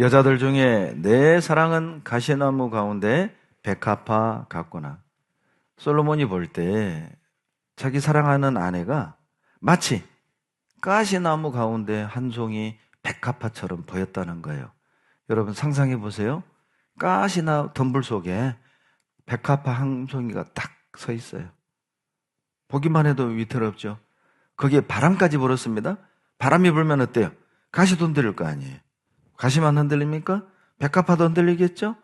여자들 중에 내 사랑은 가시나무 가운데 백합화 같구나. 솔로몬이 볼 때 자기 사랑하는 아내가 마치 가시나무 가운데 한 송이 백합화처럼 보였다는 거예요. 여러분 상상해 보세요. 가시나 덤불 속에 백합화 한 송이가 딱 서 있어요. 보기만 해도 위태롭죠. 거기에 바람까지 불었습니다. 바람이 불면 어때요? 가시도 흔들릴 거 아니에요. 가시만 흔들립니까? 백합화도 흔들리겠죠?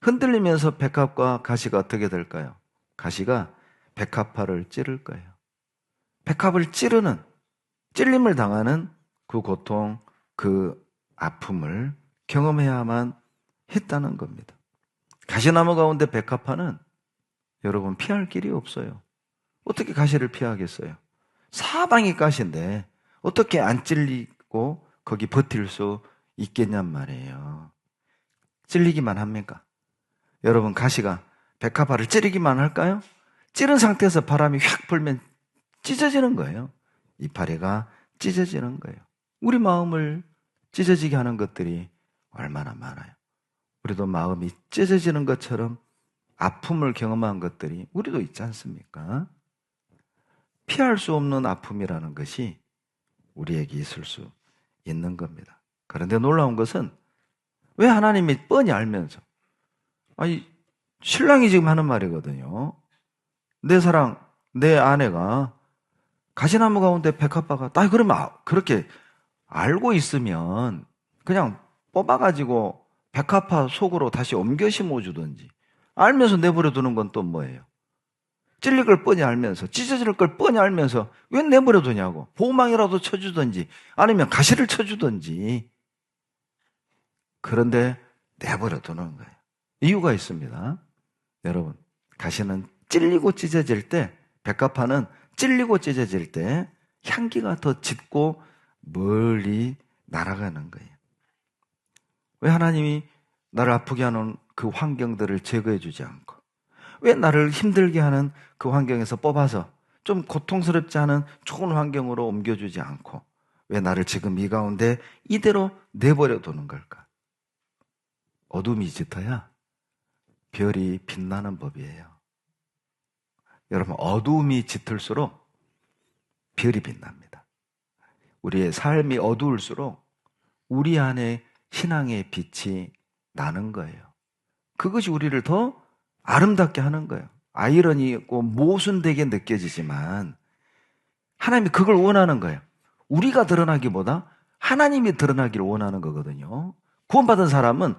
흔들리면서 백합과 가시가 어떻게 될까요? 가시가 백합화를 찌를 거예요. 백합을 찌르는, 찔림을 당하는 그 고통, 그 아픔을 경험해야만 했다는 겁니다. 가시나무 가운데 백합화는 여러분 피할 길이 없어요. 어떻게 가시를 피하겠어요? 사방이 가시인데 어떻게 안 찔리고 거기 버틸 수 있겠냔 말이에요. 찔리기만 합니까? 여러분 가시가 백합화를 찌르기만 할까요? 찌른 상태에서 바람이 휙 불면 찢어지는 거예요. 이파리가 찢어지는 거예요. 우리 마음을 찢어지게 하는 것들이 얼마나 많아요. 우리도 마음이 찢어지는 것처럼 아픔을 경험한 것들이 우리도 있지 않습니까? 피할 수 없는 아픔이라는 것이 우리에게 있을 수 있는 겁니다. 그런데 놀라운 것은 왜 하나님이 뻔히 알면서 아니 신랑이 지금 하는 말이거든요. 내 사랑, 내 아내가 가시나무 가운데 백합화가 딱 그러면 아, 그렇게 알고 있으면 그냥 뽑아가지고 백합화 속으로 다시 옮겨 심어주든지 알면서 내버려 두는 건 또 뭐예요? 찔릴 걸 뻔히 알면서 찢어질 걸 뻔히 알면서 왜 내버려 두냐고 보호망이라도 쳐주든지 아니면 가시를 쳐주든지 그런데 내버려 두는 거예요. 이유가 있습니다. 여러분 가시는 찔리고 찢어질 때 백합화는 찔리고 찢어질 때 향기가 더 짙고 멀리 날아가는 거예요. 왜 하나님이 나를 아프게 하는 그 환경들을 제거해 주지 않고 왜 나를 힘들게 하는 그 환경에서 뽑아서 좀 고통스럽지 않은 좋은 환경으로 옮겨주지 않고 왜 나를 지금 이 가운데 이대로 내버려 두는 걸까? 어둠이 짙어야 별이 빛나는 법이에요. 여러분, 어둠이 짙을수록 별이 빛납니다. 우리의 삶이 어두울수록 우리 안에 신앙의 빛이 나는 거예요. 그것이 우리를 더 아름답게 하는 거예요. 아이러니 있고 모순되게 느껴지지만 하나님이 그걸 원하는 거예요. 우리가 드러나기보다 하나님이 드러나기를 원하는 거거든요. 구원받은 사람은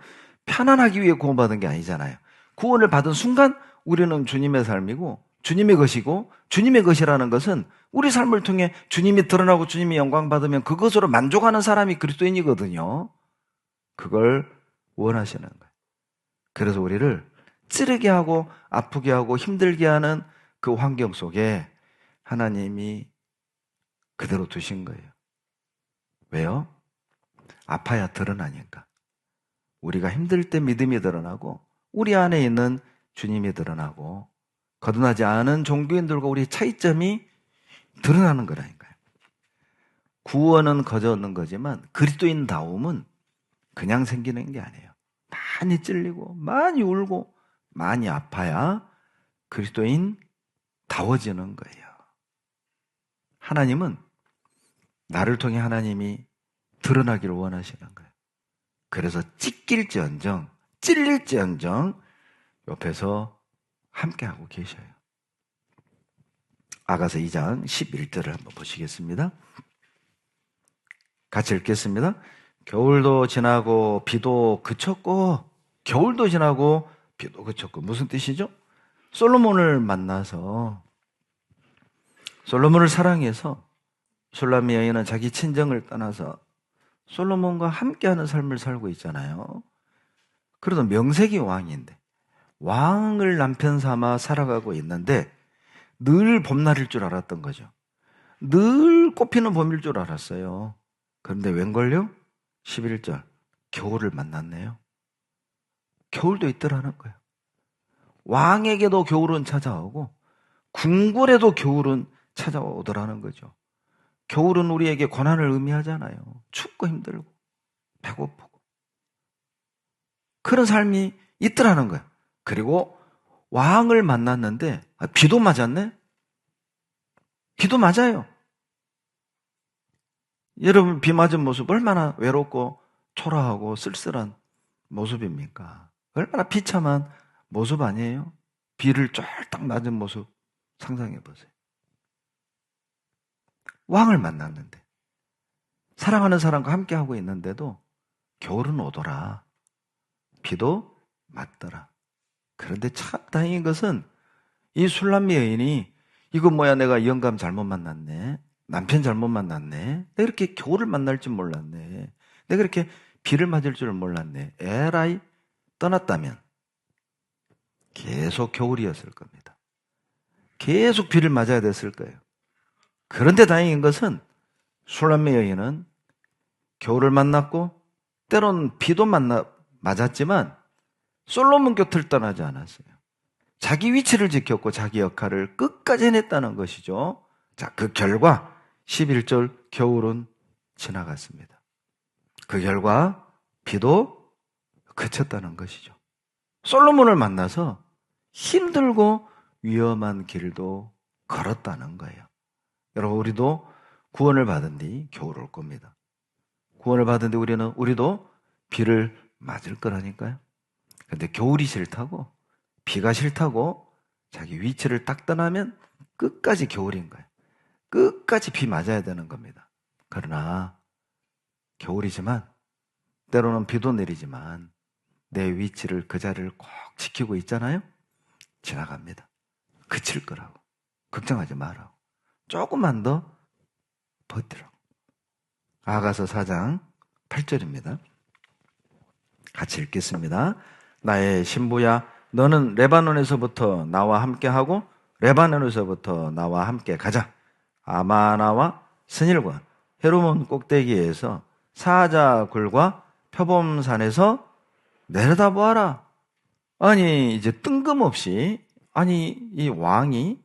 편안하기 위해 구원받은 게 아니잖아요. 구원을 받은 순간 우리는 주님의 삶이고 주님의 것이고 주님의 것이라는 것은 우리 삶을 통해 주님이 드러나고 주님이 영광 받으면 그것으로 만족하는 사람이 그리스도인이거든요. 그걸 원하시는 거예요. 그래서 우리를 찌르게 하고 아프게 하고 힘들게 하는 그 환경 속에 하나님이 그대로 두신 거예요. 왜요? 아파야 드러나니까. 우리가 힘들 때 믿음이 드러나고 우리 안에 있는 주님이 드러나고 거듭나지 않은 종교인들과 우리 차이점이 드러나는 거라니까요. 구원은 거저 얻는 거지만 그리스도인다움은 그냥 생기는 게 아니에요. 많이 찔리고 많이 울고 많이 아파야 그리스도인 다워지는 거예요. 하나님은 나를 통해 하나님이 드러나기를 원하시는 거예요. 그래서 찢길지언정, 찔릴지언정 옆에서 함께하고 계셔요. 아가서 2장 11절을 한번 보시겠습니다. 같이 읽겠습니다. 겨울도 지나고 비도 그쳤고 겨울도 지나고 비도 그쳤고 무슨 뜻이죠? 솔로몬을 만나서 솔로몬을 사랑해서 솔라미 여인은 자기 친정을 떠나서 솔로몬과 함께하는 삶을 살고 있잖아요. 그래도 명색이 왕인데 왕을 남편 삼아 살아가고 있는데 늘 봄날일 줄 알았던 거죠. 늘 꽃피는 봄일 줄 알았어요. 그런데 웬걸요? 11절 겨울을 만났네요. 겨울도 있더라는 거예요. 왕에게도 겨울은 찾아오고 궁궐에도 겨울은 찾아오더라는 거죠. 겨울은 우리에게 고난을 의미하잖아요. 춥고 힘들고 배고프고 그런 삶이 있더라는 거야. 그리고 왕을 만났는데 아, 비도 맞았네? 비도 맞아요. 여러분 비 맞은 모습 얼마나 외롭고 초라하고 쓸쓸한 모습입니까? 얼마나 비참한 모습 아니에요? 비를 쫄딱 맞은 모습 상상해 보세요. 왕을 만났는데 사랑하는 사람과 함께 하고 있는데도 겨울은 오더라. 비도 맞더라. 그런데 참 다행인 것은 이 술람미 여인이 이거 뭐야 내가 영감 잘못 만났네. 남편 잘못 만났네. 내가 이렇게 겨울을 만날 줄 몰랐네. 내가 이렇게 비를 맞을 줄 몰랐네. 에라이 떠났다면 계속 겨울이었을 겁니다. 계속 비를 맞아야 됐을 거예요. 그런데 다행인 것은 술람미 여인은 겨울을 만났고 때론 비도 만나 맞았지만 솔로몬 곁을 떠나지 않았어요. 자기 위치를 지켰고 자기 역할을 끝까지 해냈다는 것이죠. 자, 그 결과 11절 겨울은 지나갔습니다. 그 결과 비도 그쳤다는 것이죠. 솔로몬을 만나서 힘들고 위험한 길도 걸었다는 거예요. 여러분, 우리도 구원을 받은 뒤 겨울 올 겁니다. 구원을 받은 뒤 우리는, 우리도 비를 맞을 거라니까요. 근데 겨울이 싫다고, 비가 싫다고 자기 위치를 딱 떠나면 끝까지 겨울인 거예요. 끝까지 비 맞아야 되는 겁니다. 그러나 겨울이지만 때로는 비도 내리지만 내 위치를 그 자리를 꼭 지키고 있잖아요. 지나갑니다. 그칠 거라고. 걱정하지 마라고. 조금만 더 버티라고. 아가서 4장 8절입니다. 같이 읽겠습니다. 나의 신부야, 너는 레바논에서부터 나와 함께하고 레바논에서부터 나와 함께 가자. 아마나와 스닐과 헤르몬 꼭대기에서 사자굴과 표범산에서 내려다보아라. 아니 이제 뜬금없이 아니 이 왕이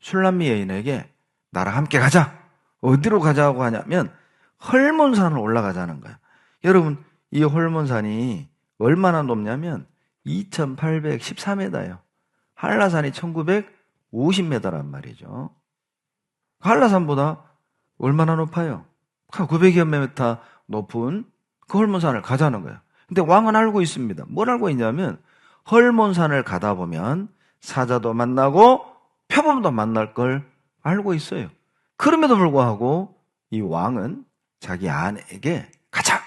술람미 여인에게 나랑 함께 가자. 어디로 가자고 하냐면 헐몬산을 올라가자는 거야. 여러분 이 헐몬산이 얼마나 높냐면 2814m예요. 한라산이 1950m란 말이죠. 한라산보다 얼마나 높아요? 900여 m 높은 그 헐몬산을 가자는 거예요. 근데 왕은 알고 있습니다. 뭘 알고 있냐면 헐몬산을 가다 보면 사자도 만나고 표범도 만날 걸 알고 있어요. 그럼에도 불구하고 이 왕은 자기 아내에게 가자.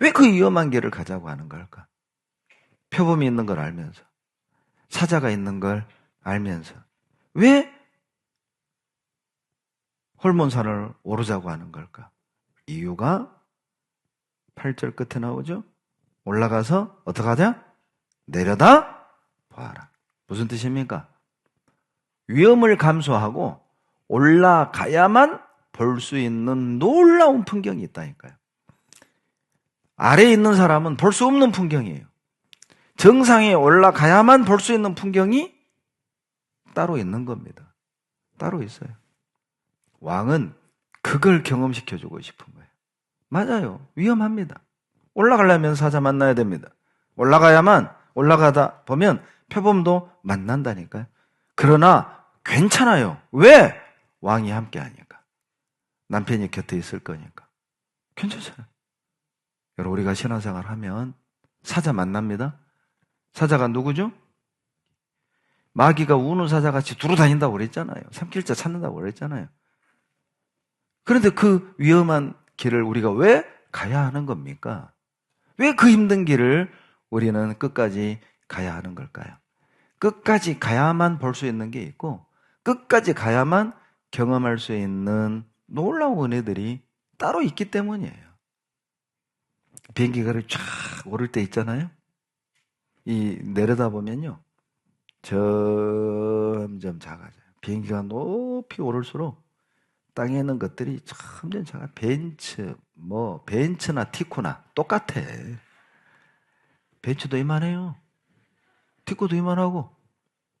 왜 그 위험한 길을 가자고 하는 걸까? 표범이 있는 걸 알면서 사자가 있는 걸 알면서 왜 홀몬산을 오르자고 하는 걸까? 이유가 8절 끝에 나오죠? 올라가서 어떻게 하냐? 내려다 봐라. 무슨 뜻입니까? 위험을 감수하고 올라가야만 볼 수 있는 놀라운 풍경이 있다니까요. 아래에 있는 사람은 볼 수 없는 풍경이에요. 정상에 올라가야만 볼 수 있는 풍경이 따로 있는 겁니다. 따로 있어요. 왕은 그걸 경험시켜주고 싶은 거예요. 맞아요. 위험합니다. 올라가려면 사자 만나야 됩니다. 올라가야만 올라가다 보면 표범도 만난다니까요. 그러나 괜찮아요. 왜? 왕이 함께 하니까. 남편이 곁에 있을 거니까. 괜찮잖아요. 여러분, 우리가 신앙생활 하면 사자 만납니다. 사자가 누구죠? 마귀가 우는 사자같이 두루 다닌다고 그랬잖아요. 삼킬자 찾는다고 그랬잖아요. 그런데 그 위험한 길을 우리가 왜 가야 하는 겁니까? 왜 그 힘든 길을 우리는 끝까지 가야 하는 걸까요? 끝까지 가야만 볼 수 있는 게 있고, 끝까지 가야만 경험할 수 있는 놀라운 은혜들이 따로 있기 때문이에요. 비행기가 쫙 오를 때 있잖아요. 이 내려다 보면요. 점점 작아져요. 비행기가 높이 오를수록 땅에 있는 것들이 점점 작아. 벤츠, 뭐, 벤츠나 티코나 똑같아. 벤츠도 이만해요. 티코도 이만하고.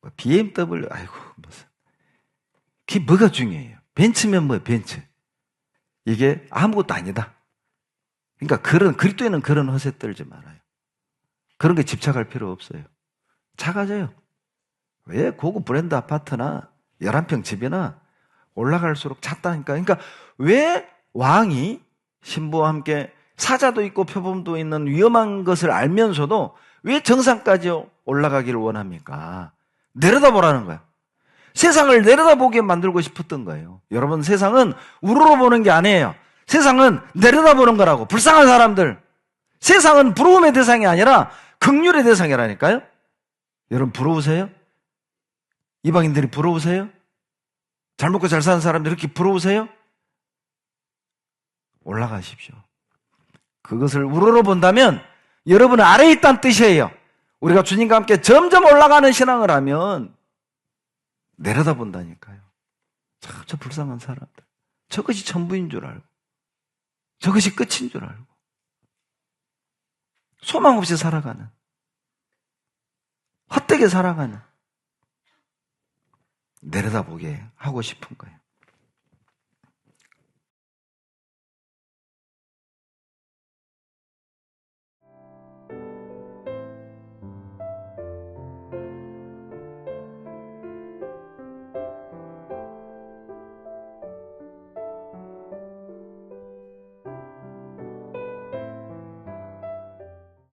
뭐 BMW, 아이고, 무슨. 그게 뭐가 중요해요? 벤츠면 뭐예요, 벤츠? 이게 아무것도 아니다. 그러니까 그런, 그리스도에는 그런 허세 떨지 말아요. 그런 게 집착할 필요 없어요. 작아져요. 왜 고급 브랜드 아파트나 11평 집이나 올라갈수록 작다니까. 그러니까 왜 왕이 신부와 함께 사자도 있고 표범도 있는 위험한 것을 알면서도 왜 정상까지 올라가기를 원합니까? 내려다보라는 거야. 세상을 내려다보게 만들고 싶었던 거예요. 여러분, 세상은 우러러 보는 게 아니에요. 세상은 내려다보는 거라고. 불쌍한 사람들. 세상은 부러움의 대상이 아니라 극률의 대상이라니까요. 여러분, 부러우세요? 이방인들이 부러우세요? 잘 먹고 잘 사는 사람들 이렇게 부러우세요? 올라가십시오. 그것을 우러러 본다면 여러분은 아래에 있다는 뜻이에요. 우리가 주님과 함께 점점 올라가는 신앙을 하면 내려다 본다니까요. 참, 저 불쌍한 사람들. 저것이 전부인 줄 알고. 저것이 끝인 줄 알고. 소망 없이 살아가는. 헛되게 살아가는. 내려다보게 하고 싶은 거예요.